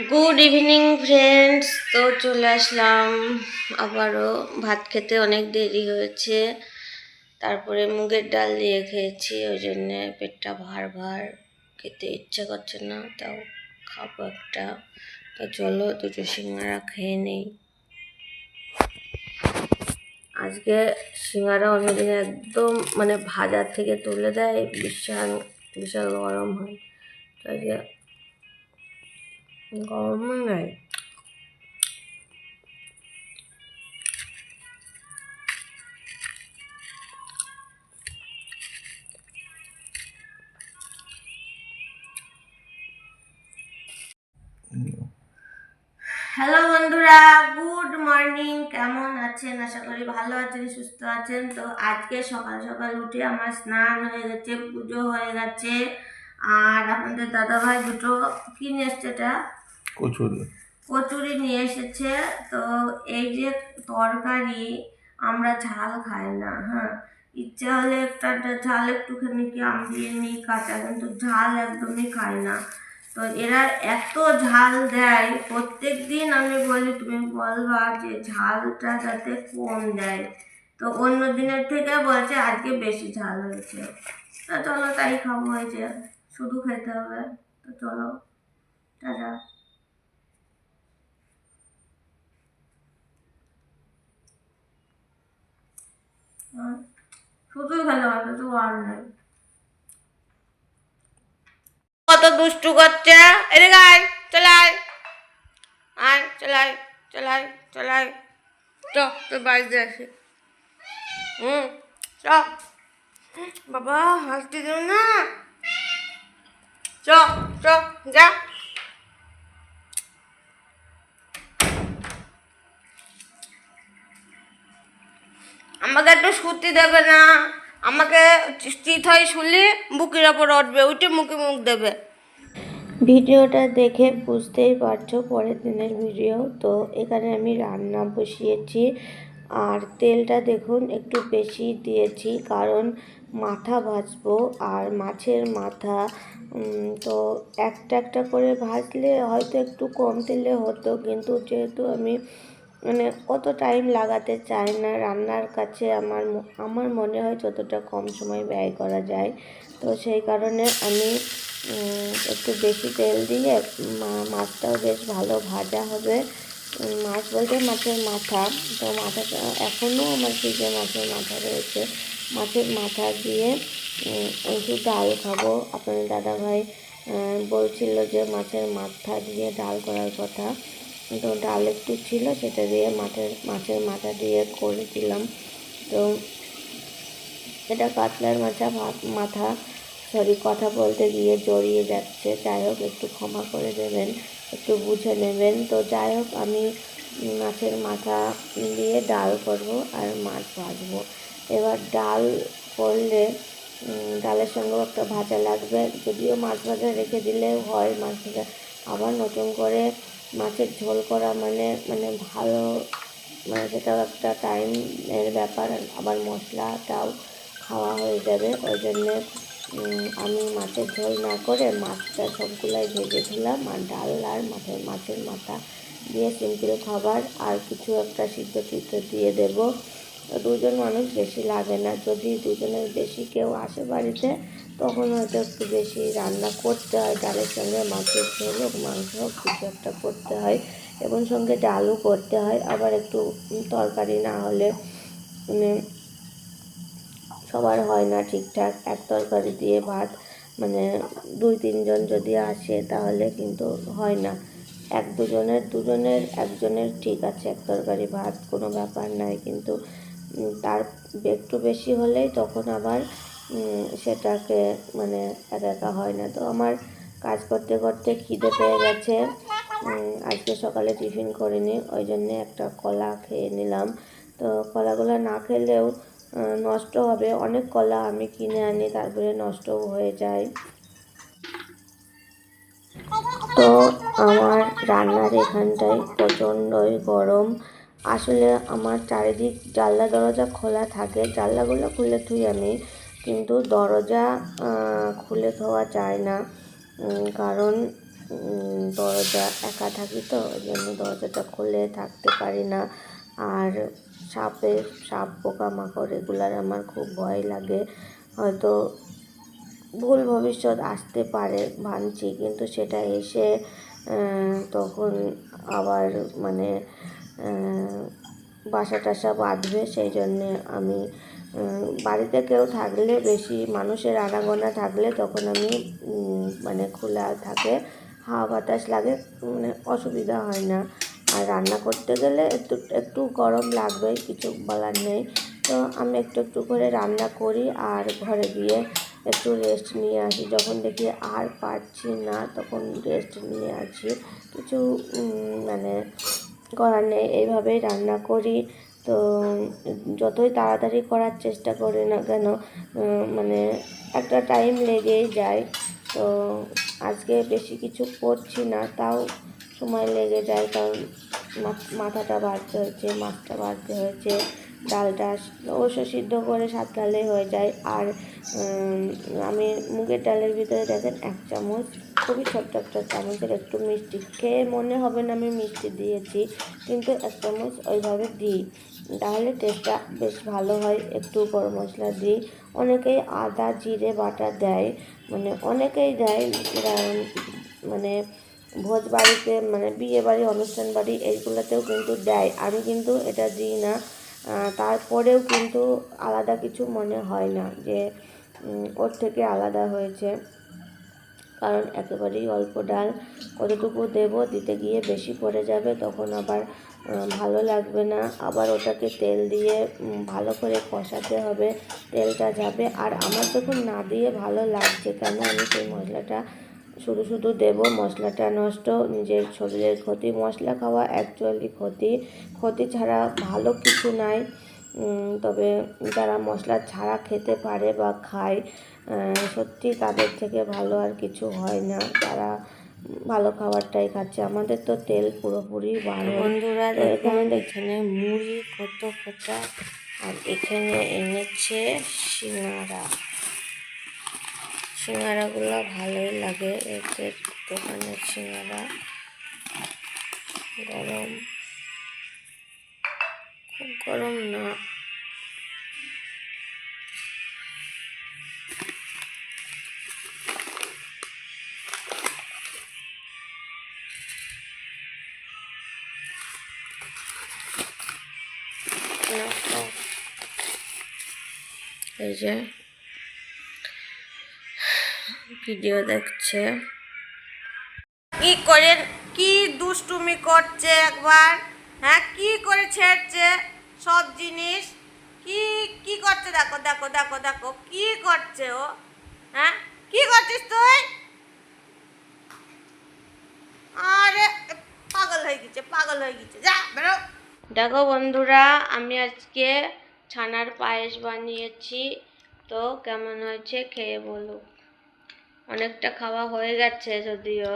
Good evening friends তো চলে আসলাম আবারও। ভাত খেতে অনেক দেরি হয়েছে। তারপরে মুগের ডাল দিয়ে খেয়েছি, ওই জন্যে পেটটা ভার ভার। খেতে ইচ্ছে করছে না, তাও খাব একটা। তো চলো দুটো সিঙ্গারা খেয়ে নেই। আজকে সিঙ্গারা অন্যদিন একদম মানে ভাজার থেকে তুলে দেয়, বিশাল বিশাল গরম হয়। তো আজকে গরমও নাই হ্যালো বন্ধুরা, গুড মর্নিং। কেমন আছেন? আশা করি ভালো আছেন, সুস্থ আছেন। তো আজকে সকাল সকাল উঠে আমার স্নান হয়ে গেছে, পুজো হয়ে গেছে। আর আপনাদের দাদাভাই দুটো কি নিয়ে এসছে এটা? কচুরি। কচুরি নিয়ে এসেছে, তো এই যে তরকারি আমরা ঝাল খাই না হ্যাঁ। ইচ্ছে হলে একটা ঝাল একটুখানি কি আম দিয়ে নিই, কাঁচা, কিন্তু ঝাল একদমই খাই না। তো এরা এত ঝাল দেয়, প্রত্যেক দিন আমি বলি, তুমি বলবা যে ঝালটা যাতে কম দেয়। তো অন্য দিনের থেকে বলছে, আজকে বেশি ঝাল হয়েছে। তো চলো তাই খাব হয়েছে শুধু খেতে হবে। তো চলো, টাটা। শুধুই খেতে হবে কিছু আর নেই কত দুষ্টু করছে এদিকে আয় চলে আয় আয় চলে আয় চলে আয় চলে আয় চ তোর বাড়িতে আসি হুম চ বাবা হাসতে দেব না চ চ যা আমাকে একটু শুতে দেবে না। আমাকে চিত হয় শুলে বুকের ওপর উঠবে উঠে মুখে মুখ দেবে। ভিডিওটা দেখে বুঝতেই পারছ পরের দিনের ভিডিও। তো এখানে আমি রান্না বসিয়েছি। আর তেলটা দেখুন, একটু বেশি দিয়েছি, কারণ মাথা ভাজবো আর মাছের মাথা তো একটা একটা করে ভাজলে হয়তো একটু কম তেলে হতো, কিন্তু যেহেতু আমি মানে অত টাইম লাগাতে চাই না। রান্নার কাছে আমার আমার মনে হয় যতটা কম সময় ব্যয় করা যায়। তো সেই কারণে আমি একটু বেশি তেল দিয়ে মাছটাও বেশ ভালো ভাজা হবে। মাছ বলতে মাছের মাথা। তো মাথাটা এখনও আমার ফ্রিজে মাছের মাথা রয়েছে। মাছের মাথা দিয়ে একটু ডাল খাব। আপনার দাদাভাই বলছিল যে মাছের মাথা দিয়ে ডাল করার কথা। তো ডাল একটু ছিল, সেটা দিয়ে মাছের মাছের মাথা দিয়ে করে দিলাম। তো এটা কাতলার মাথা মাথা, সরি, কথা বলতে গিয়ে জড়িয়ে যাচ্ছে। যাই হোক, একটু ক্ষমা করে দেবেন, একটু বুঝে নেবেন। তো যাই হোক, আমি মাছের মাথা দিয়ে ডাল করব আর মাছ ভাজবো। এবার ডাল করলে ডালের সঙ্গেও একটা ভাজা লাগবে। যদিও মাছ ভাজা রেখে দিলেও হয় মাছ ভাজা, আবার নতুন করে মাছের ঝোল করা মানে মানে ভালো মানে সেটাও একটা টাইমের ব্যাপার। আবার মশলাটাও খাওয়া হয়ে যাবে। ওই জন্যে আমি মাছের ঝোল না করে মাছটা সবগুলাই ভেজে দিলাম। আর ডাল আর মাছের মাছের মাথা দিয়ে সিম্পল খাবার। আর কিছু একটা সিদ্ধ সিদ্ধ দিয়ে দেব। দুজন মানুষ বেশি লাগে না। যদি দুজনের বেশি কেউ আসে বাড়িতে, তখন হয়তো একটু বেশি রান্না করতে হয়, ডালের সঙ্গে মাছের ঝোল মাংস কিছু একটা করতে হয় এবং সঙ্গে ডালও করতে হয়। আবার একটু তরকারি না হলে মানে সবার হয় না ঠিকঠাক। এক তরকারি দিয়ে ভাত মানে দুই, তিনজন যদি আসে তাহলে কিন্তু হয় না। এক দুজনের দুজনের, একজনের ঠিক আছে, এক তরকারি, ভাত কোনো ব্যাপার নাই। কিন্তু তার একটু বেশি হলেই তখন আবার সেটাকে মানে একা হয় না। তো আমার কাজ করতে করতে খিদে পেয়ে গেছে। আজকে সকালে টিফিন করিনি, ওই জন্যে একটা কলা খেয়ে নিলাম। তো কলাগুলো না খেলেও নষ্ট হবে। অনেক কলা আমি কিনে আনি, তারপরে নষ্টও হয়ে যায়। তো আমার রান্নার এখানটায় প্রচণ্ডই গরম। আসলে আমার চারিদিক জানলা, দরজা খোলা থাকে। জানলাগুলো খুলে থুই আমি, কিন্তু দরজা খুলে থোয়া যায় না। কারণ দরজা একা থাকি তো, ওই জন্য দরজাটা খুলে থাকতে পারি না। আর সাপের সাপ পোকামাকড় এগুলার আমার খুব ভয় লাগে। হয়তো ভুল ভবিষ্যৎ আসতে পারে ভাবছি কিন্তু সেটা এসে তখন আবার মানে বাসা টাসা বাঁধবে সেই জন্যে আমি বাড়িতে কেউ থাকলে বেশি মানুষের আনাগোনা থাকলে তখন আমি মানে খোলা থাকে, হাওয়া বাতাস লাগে মানে অসুবিধা হয় না। আর রান্না করতে গেলে একটু একটু গরম লাগবে, কিছু বলার নেই। তো আমি একটু একটু করে রান্না করি আর ঘরে গিয়ে একটু রেস্ট নিয়ে আসি। যখন দেখি আর পারছি না, তখন রেস্ট নিয়ে আসি। কিছু মানে করার নেই এইভাবেই রান্না করি। তো যতই তাড়াতাড়ি করার চেষ্টা করি না কেন মানে একটা টাইম লেগেই যায়। তো আজকে বেশি কিছু করছি না, তাও সময় লেগে যায় কারণ মাথাটা বাড়তে হয়েছে, মাছটা বাড়তে হয়েছে, ডালটা অবশ্য সিদ্ধ করে সাতকালে হয়ে যায়। আর আমি মুগের ডালের ভিতরে দেখেন এক চামচ খুবই ছোট্ট একটা চামচের একটু মিষ্টি। খেয়ে মনে হবে না আমি মিষ্টি দিয়েছি, কিন্তু এক চামচ ওইভাবে দিই। তাহলে টেস্টটা বেশ ভালো হয়, একটু গরম মশলা দিই। অনেকেই আদা, জিরে, বাটা দেয় মানে অনেকেই দেয় মানে ভোজ বাড়িতে মানে বিয়ে বাড়ি, অনুষ্ঠান বাড়ি, এইগুলোতেও কিন্তু দেয়। আমি কিন্তু এটা দিই না। তারপরেও কিন্তু আলাদা কিছু মনে হয় না যে ওর থেকে আলাদা হয়েছে। কারণ একেবারেই অল্প ডাল কতটুকু দেব দিতে গিয়ে বেশি পড়ে যাবে তখন আবার ভালো লাগবে না। আবার ওটাকে তেল দিয়ে ভালো করে কষাতে হবে, তেলটা যাবে। আর আমার যখন না দিয়ে ভালো লাগছে কেন, আমি সেই মশলাটা শুধু শুধু দেব। মশলাটা নষ্ট, নিজের শরীরের ক্ষতি। মশলা খাওয়া অ্যাকচুয়ালি ক্ষতি। ক্ষতি ছাড়া ভালো কিছু নাই। তবে যারা মশলা ছাড়া খেতে পারে বা খায় সত্যি তাদের থেকে ভালো আর কিছু হয় না। তারা ভালো খাবারটাই খাচ্ছে। আমাদের তো তেল পুরোপুরি বারণ বন্ধুরা এখানে এখানে মুড়ি কত কটা আর এখানে এনেছে সিঙ্গারা। সিঙ্গারাগুলো ভালোই লাগে। এদের দোকানের সিঙ্গারা গরম। খুব গরম না। এই যে ভিডিও দেখছে। কি করে কি দুষ্টুমি করছে একবার? হ্যাঁ কি করে ছেড়ছে সব জিনিস? কি কি করছে? দেখো দেখো দেখো দেখো, কি করছে ও? হ্যাঁ কি করছিস তুই? আরে, পাগল হয়ে গেছে, পাগল হয়ে গেছে। যা, বেরো। দেখো বন্ধুরা, আমি আজকে ছানার পায়েস বানিয়েছি, তো কেমন হয়েছে খেয়ে বলুক। অনেকটা খাওয়া হয়ে গেছে যদিও।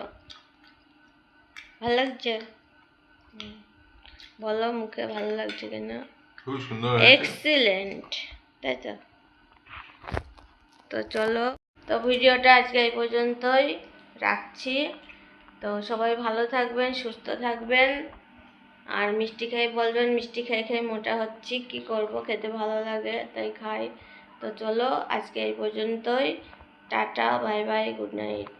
ভালো লাগছে? হুম। বলো মুখে ভালো লাগছে কিনা? খুব সুন্দর এক্সিলেন্ট তাই তো? তো চলো তো ভিডিওটা আজকে এই পর্যন্তই রাখছি। তো সবাই ভালো থাকবেন সুস্থ থাকবেন। আর মিষ্টি খাই বলবেন মিষ্টি খাই খাই মোটা হচ্ছি কি করব খেতে ভালো লাগে তাই খাই। তো চলো আজকে এই পর্যন্তই। Tata bye bye good night.